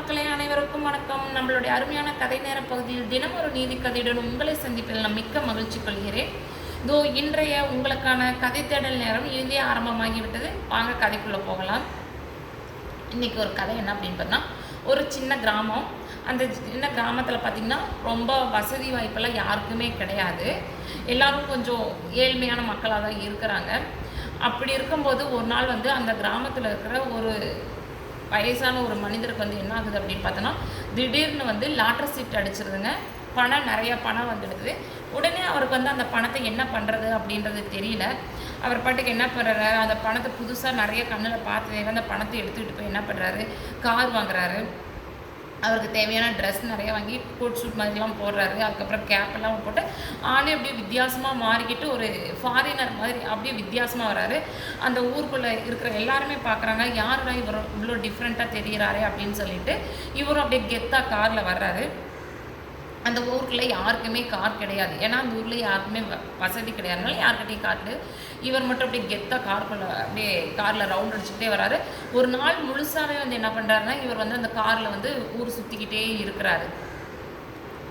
மக்களே அனைவருக்கும் வணக்கம். நம்மளுடைய அருமையான கதை நேர பகுதியில் தினம் ஒரு நீதி கதையுடன் உங்களை சந்திப்பதில் நான் மிக்க மகிழ்ச்சி கொள்கிறேன். இதோ இன்றைய உங்களுக்கான கதை தேடல் நேரம் இறுதியே ஆரம்பமாகிவிட்டது. வாங்க கதைக்குள்ளே போகலாம். இன்றைக்கி ஒரு கதை என்ன அப்படின்னு பார்த்தா ஒரு சின்ன கிராமம். அந்த சின்ன கிராமத்தில் பார்த்திங்கன்னா ரொம்ப வசதி வாய்ப்பெல்லாம் யாருக்குமே கிடையாது. எல்லோரும் கொஞ்சம் ஏழ்மையான மக்களாக தான் இருக்கிறாங்க. அப்படி இருக்கும்போது ஒரு நாள் வந்து அந்த கிராமத்தில் இருக்கிற ஒரு வயசான ஒரு மனிதருக்கு வந்து என்ன ஆகுது அப்படின்னு பார்த்தோன்னா திடீர்னு வந்து லாட்டரி சீட் அடிச்சிருதுங்க. பணம் நிறைய பணம் வந்துடுது. உடனே அவருக்கு வந்து அந்த பணத்தை என்ன பண்ணுறது அப்படின்றது தெரியல. அவர் பாட்டுக்கு என்ன பண்ணுறாரு அந்த பணத்தை புதுசாக நிறைய கண்ணில் பார்த்ததே அந்த பணத்தை எடுத்துக்கிட்டு போய் என்ன பண்ணுறாரு கார் வாங்குறாரு. அவருக்கு தேவையான ட்ரெஸ் நிறைய வாங்கி கோட் ஷூட் மாதிரிலாம் போடுறாரு. அதுக்கப்புறம் கேப் எல்லாம் போட்டு ஆளே அப்படியே வித்தியாசமாக மாறிக்கிட்டு ஒரு ஃபாரினர் மாதிரி அப்படியே வித்தியாசமாக வராரு. அந்த ஊருக்குள்ளே இருக்கிற எல்லாருமே பார்க்குறாங்க யாருடா இவர் இவ்வளோ டிஃப்ரெண்ட்டாக தெரிகிறாரே அப்படின்னு சொல்லிட்டு இவரும் அப்படியே கெத்தாக காரில் வர்றாரு. அந்த ஊருக்குள்ளே யாருக்குமே கார் கிடையாது. ஏன்னா அந்த ஊரில் யாருக்குமே வ- வசதி கிடையாதுனால யார்கிட்டையும் கார் கிடையாது இவர் மட்டும் அப்படியே கெத்தாக கார்க்குள்ளே அப்படியே காரில் ரவுண்ட் அடிச்சுக்கிட்டே வராரு. ஒரு நாள் முழுசாகவே வந்து என்ன பண்ணுறாருன்னா இவர் வந்து அந்த காரில் வந்து ஊர் சுற்றிக்கிட்டே இருக்கிறாரு.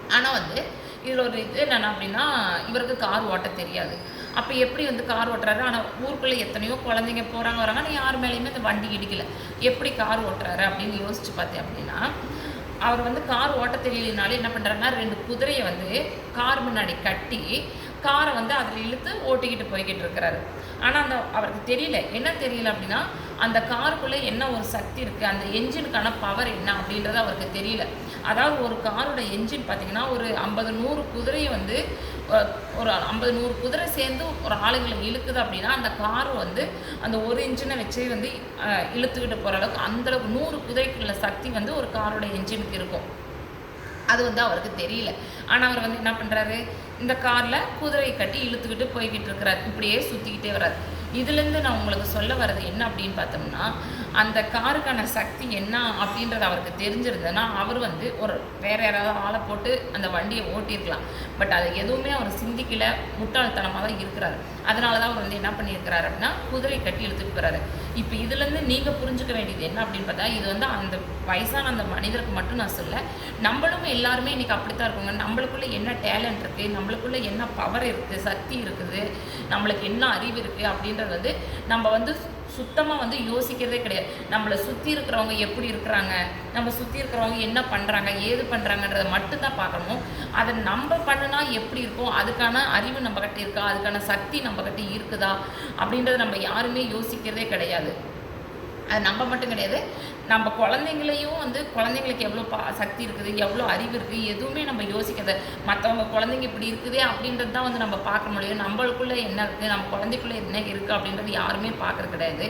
ஆனால் வந்து இதில் ஒரு இது என்னென்ன அப்படின்னா இவருக்கு கார் ஓட்ட தெரியாது. அப்போ எப்படி வந்து கார் ஓட்டுறாரு? ஆனால் ஊருக்குள்ளே எத்தனையோ குழந்தைங்க போகிறாங்க வராங்க ஆனால் யார் மேலேயுமே அந்த வண்டி இடிக்கல. எப்படி கார் ஓட்டுறாரு அப்படின்னு யோசிச்சு பார்த்தேன் அப்படின்னா அவர் வந்து கார் ஓட்ட தெரியலனாலும் என்ன பண்ணுறாருன்னா ரெண்டு குதிரையை வந்து கார் முன்னாடி கட்டி காரை வந்து அதில் இழுத்து ஓட்டிக்கிட்டு போய்கிட்டு இருக்கிறாரு. ஆனால் அந்த அவருக்கு தெரியல. என்ன தெரியல அப்படின்னா அந்த காருக்குள்ளே என்ன ஒரு சக்தி இருக்குது அந்த என்ஜினுக்கான பவர் என்ன அப்படின்றது அவருக்கு தெரியல. அதாவது ஒரு காரோட என்ஜின் பார்த்தீங்கன்னா ஒரு ஐம்பது நூறு குதிரையை வந்து ஒரு ஐம்பது நூறு குதிரை சேர்ந்து ஒரு ஆளுங்களை இழுக்குது அப்படின்னா அந்த கார் வந்து அந்த ஒரு இன்ஜினை வச்சு வந்து இழுத்துக்கிட்டு போகிற அளவுக்கு அந்தளவுக்கு நூறு குதிரைக்குள்ள சக்தி வந்து ஒரு காரோட என்ஜினுக்கு இருக்கும். அது வந்து அவருக்கு தெரியல. ஆனால் அவர் வந்து என்ன பண்ணுறாரு இந்த காரில் குதிரையை கட்டி இழுத்துக்கிட்டு போய்கிட்டு இருக்கிறார். இப்படியே சுற்றிக்கிட்டே வர்றார். இதுலேருந்து நான் உங்களுக்கு சொல்ல வர்றது என்ன அப்படின்னு பார்த்தோம்னா அந்த காருக்கான சக்தி என்ன அப்படின்றது அவருக்கு தெரிஞ்சிருந்ததுன்னா அவர் வந்து ஒரு வேற யாராவது ஆளை போட்டு அந்த வண்டியை ஓட்டியிருக்கலாம். பட் அதை எதுவுமே அவர் சிந்திக்கல. முட்டாள்தனமாக தான் இருக்கிறாரு. அதனால தான் அவர் வந்து என்ன பண்ணியிருக்கிறாரு அப்படின்னா குதிரை கட்டி இழுத்துட்டு போகிறாரு இப்போ இதுலேருந்து நீங்கள் புரிஞ்சுக்க வேண்டியது என்ன அப்படின்னு பார்த்தா இது வந்து அந்த வயசான அந்த மனிதருக்கு மட்டும் நான் சொல்ல நம்மளும் எல்லாருமே இன்னைக்கு அப்படித்தான் இருக்கோங்க. நம்மளுக்குள்ளே என்ன டேலண்ட் இருக்குது நம்ம நம்மளுக்குள்ளே என்ன பவர் இருக்குது சக்தி இருக்குது நம்மளுக்கு என்ன அறிவு இருக்குது அப்படின்றது வந்து நம்ம வந்து சுத்தமாக வந்து யோசிக்கிறதே கிடையாது. நம்மளை சுற்றி இருக்கிறவங்க எப்படி இருக்கிறாங்க நம்ம சுற்றி இருக்கிறவங்க என்ன பண்ணுறாங்க ஏது பண்ணுறாங்கன்றத மட்டும்தான் பார்க்கணும். அதை நம்ம பண்ணுனா எப்படி இருக்கும்? அதுக்கான அறிவு நம்மக்கிட்ட இருக்கா? அதுக்கான சக்தி நம்மக்கிட்ட இருக்குதா? அப்படின்றத நம்ம யாருமே யோசிக்கிறதே கிடையாது. அது நம்ம மட்டும் கிடையாது. நம்ம குழந்தைங்களையும் வந்து குழந்தைங்களுக்கு எவ்வளோ பா சக்தி இருக்குது எவ்வளோ அறிவு இருக்குது எதுவுமே நம்ம யோசிக்கிறது மற்றவங்க குழந்தைங்க இப்படி இருக்குதே அப்படின்றது தான் வந்து நம்ம பார்க்க முடியும். நம்மளுக்குள்ளே என்ன இருக்குது நம்ம குழந்தைக்குள்ளே என்ன இருக்குது அப்படின்றது யாருமே பார்க்குறது கிடையாது.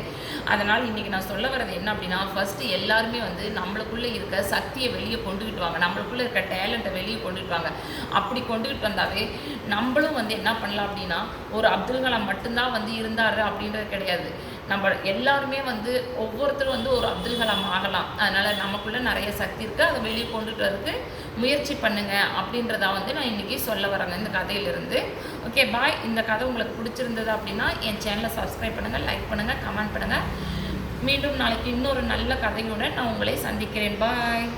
அதனால் இன்றைக்கி நான் சொல்ல வர்றது என்ன அப்படின்னா ஃபஸ்ட்டு எல்லாருமே வந்து நம்மளுக்குள்ளே இருக்க சக்தியை வெளியே கொண்டுகிட்டு வாங்க. நம்மளுக்குள்ளே இருக்க டேலண்ட்டை வெளியே கொண்டுட்டு வாங்க. அப்படி கொண்டுகிட்டு வந்தாவே நம்மளும் வந்து என்ன பண்ணலாம் அப்படின்னா ஒரு அப்துல் கலாம் மட்டும்தான் வந்து இருந்தார் அப்படின்றது கிடையாது. நம்ம எல்லாருமே வந்து ஒவ்வொருத்தரும் வந்து ஒரு அப்துல் கலாம் ஆகலாம். அதனால் நமக்குள்ளே நிறைய சக்தி இருக்குது அதை வெளியே கொண்டுட்டு வரதுக்கு முயற்சி பண்ணுங்க அப்படின்றத வந்து நான் இன்றைக்கி சொல்ல வரேங்க இந்த கதையிலிருந்து. ஓகே பாய் இந்த கதை உங்களுக்கு பிடிச்சிருந்தது அப்படின்னா என் சேனலை சப்ஸ்கிரைப் பண்ணுங்கள் லைக் பண்ணுங்கள் கமெண்ட் பண்ணுங்கள் மீண்டும் நாளைக்கு இன்னொரு நல்ல கதையுடன் நான் உங்களை சந்திக்கிறேன். பாய்